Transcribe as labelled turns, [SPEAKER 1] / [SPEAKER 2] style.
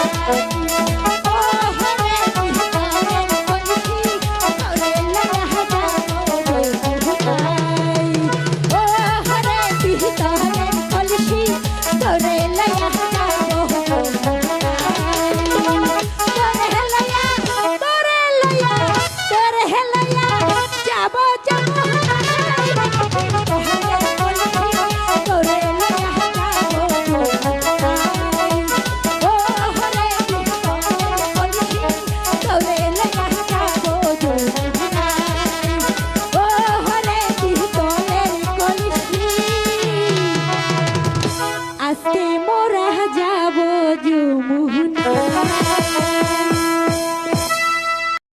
[SPEAKER 1] Thank you. আজকে মোরা যাব জুমুন